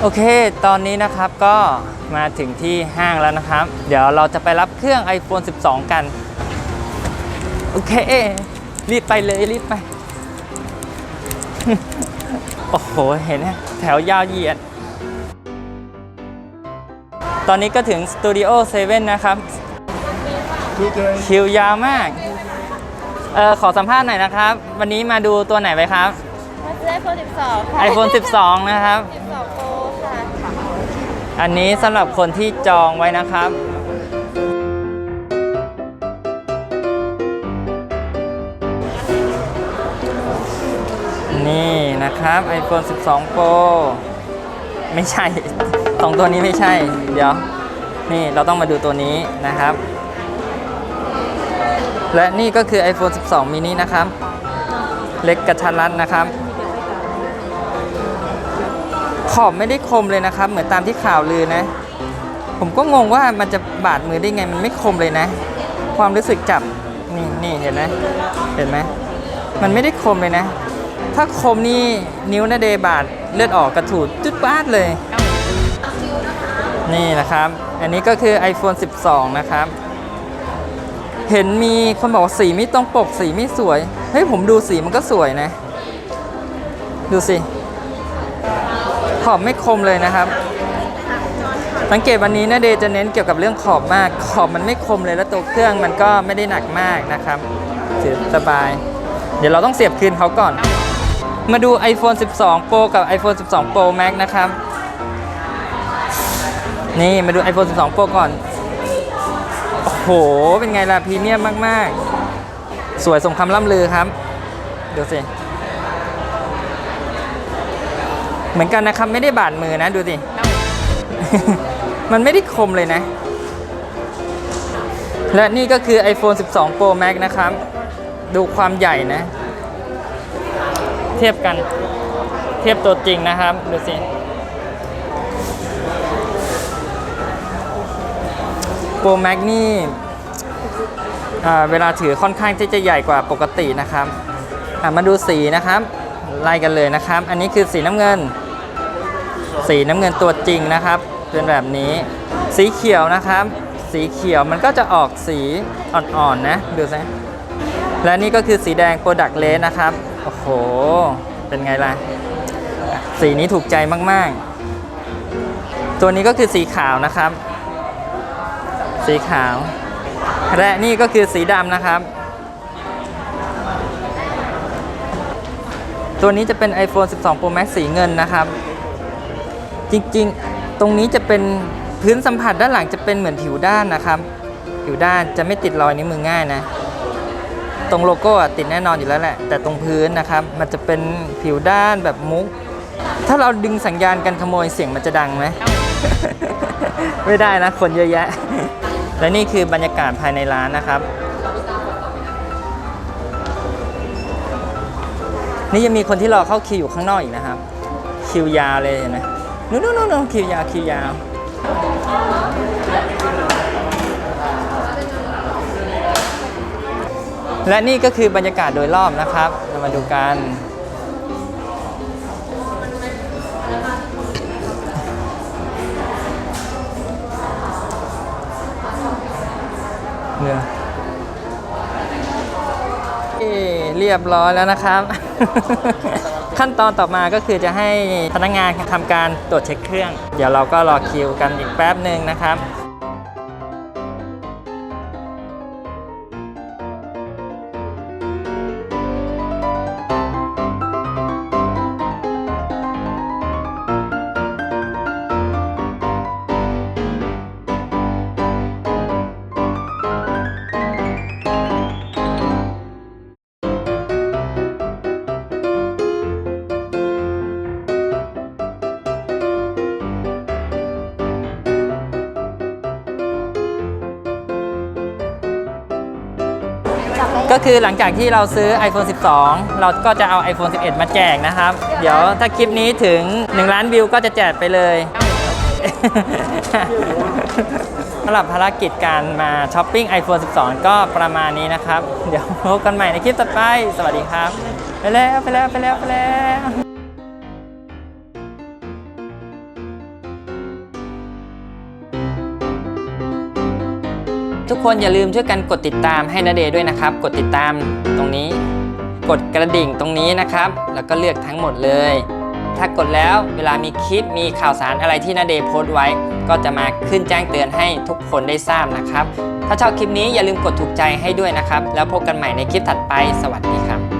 โอเค ตอนนี้นะครับก็มาถึงที่ห้างแล้วนะครับ เดี๋ยวเราจะไปรับเครื่อง iPhone 12 กัน โอเค รีบไปเลยรีบไป โอ้โห เห็นไหมแถวยาวเหยียด ตอนนี้ก็ถึงสตูดิโอเซเว่นนะครับ คิวยาวมาก เออขอสัมภาษณ์หน่อยนะครับ วันนี้มาดูตัวไหนไปครับ มาซื้อ iPhone 12 ค่ะ iPhone 12 นะครับ 12 Pro ค่ะ อันนี้สำหรับคนที่จองไว้นะครับนี่นะครับ iPhone 12 Pro ไม่ใช่ สองตัวนี้ไม่ใช่ เดี๋ยว นี่เราต้องมาดูตัวนี้นะครับ และนี่ก็คือ iPhone 12 mini นะครับ เล็กกระทัดรัดนะครับ ขอบไม่ได้คมเลยนะครับ เหมือนตามที่ข่าวลือนะ ผมก็งงว่ามันจะบาดมือได้ไงมันไม่คมเลยนะ ความรู้สึกจับนี่นี่เห็นไหมเห็นไหมมันไม่ได้คมเลยนะ ถ้าคมนี่นิ้วนาเดบาดเลือดออกกระถูดจุดบาดเลย นี่นะครับ อันนี้ก็คือ iPhone 12 นะครับ เห็นมีคนบอกสีไม่ตรงปกสีไม่สวย เฮ้ยผมดูสีมันก็สวยนะ ดูสิ ขอบไม่คมเลยนะครับ สังเกตวันนี้นะเดย์จะเน้นเกี่ยวกับเรื่องขอบมาก ขอบมันไม่คมเลยแล้วตัวเครื่องมันก็ไม่ได้หนักมากนะครับสบาย เดี๋ยวเราต้องเสียบคืนเขาก่อน มาดู iPhone 12 Pro กับ iPhone 12 Pro Max นะครับ นี่มาดู iPhone 12 Pro ก่อน โอ้โห เป็นไงล่ะพรีเมียมมาก ๆ สวยสมคำล่ำลือครับ เดูสิ เหมือนกันนะครับไม่ได้บาดมือนะดูสิ มันไม่ได้คมเลยนะ และนี่ก็คือ iPhone 12 Pro Max นะครับ ดูความใหญ่นะ เทียบกันเทียบตัวจริงนะครับ ดูสิ Pro Max นี่อ่าเวลาถือค่อนข้างที่จะใหญ่กว่าปกตินะครับอะมาดูสีนะครับ ไล่กันเลยนะครับ อันนี้คือสีน้ำเงิน สีน้ำเงินตัวจริงนะครับ เป็นแบบนี้ สีเขียวนะครับ สีเขียวมันก็จะออกสีอ่อนๆนะดูสิและนี่ก็คือสีแดง Product Red นะครับ โอ้โห เป็นไงล่ะ สีนี้ถูกใจมากๆ ตัวนี้ก็คือสีขาวนะครับ สีขาว และนี่ก็คือสีดำนะครับ ตัวนี้จะเป็น iPhone 12 Pro Max สีเงินนะครับ จริงๆ ตรงนี้จะเป็นพื้นสัมผัสด้านหลังจะเป็นเหมือนผิวด้านนะครับ ผิวด้านจะไม่ติดรอยนิ้วมือง่ายนะ ตรงโลโก้ติดแน่นอนอยู่แล้วแหละ แต่ตรงพื้นนะครับ มันจะเป็นผิวด้านแบบมุก ถ้าเราดึงสัญญาณการขโมยเสียงมันจะดังไหมไม่ได้นะ คนเยอะแยะ และนี่คือบรรยากาศภายในร้านนะครับ นี่ยังมีคนที่รอเข้าคิวอยู่ข้างนอกอีกนะครับ คิวยาวเลยเห็นไหม นู่นนู่นนู่นคิวยาวคิวยาวและนี่ก็คือบรรยากาศโดยรอบนะครับ เรามาดูกัน เนี่ยเอ่เรียบร้อยแล้วนะครับ ขั้นตอนต่อมาก็คือจะให้พนักงานทำการตรวจเช็คเครื่อง เดี๋ยวเราก็รอคิวกันอีกแป๊บหนึ่งนะครับ ก็คือหลังจากที่เราซื้อ iPhone 12 เราก็จะเอา iPhone 11 มาแจกนะครับ เดี๋ยวถ้าคลิปนี้ถึง 1 ล้านวิวก็จะแจกไปเลยสำหรับภารกิจการมาช้อปปิ้ง iPhone 12 ก็ประมาณนี้นะครับ เดี๋ยวพบกันใหม่ในคลิปต่อไป สวัสดีครับ ไปแล้วไปแล้วไปแล้วไปแล้ว ทุกคนอย่าลืมช่วยกันกดติดตามให้นาเดย์ด้วยนะครับ กดติดตามตรงนี้ กดกระดิ่งตรงนี้นะครับ แล้วก็เลือกทั้งหมดเลย ถ้ากดแล้วเวลามีคลิปมีข่าวสารอะไรที่นาเดย์โพสต์ไว้ ก็จะมาขึ้นแจ้งเตือนให้ทุกคนได้ทราบนะครับ ถ้าชอบคลิปนี้อย่าลืมกดถูกใจให้ด้วยนะครับ แล้วพบกันใหม่ในคลิปถัดไป สวัสดีครับ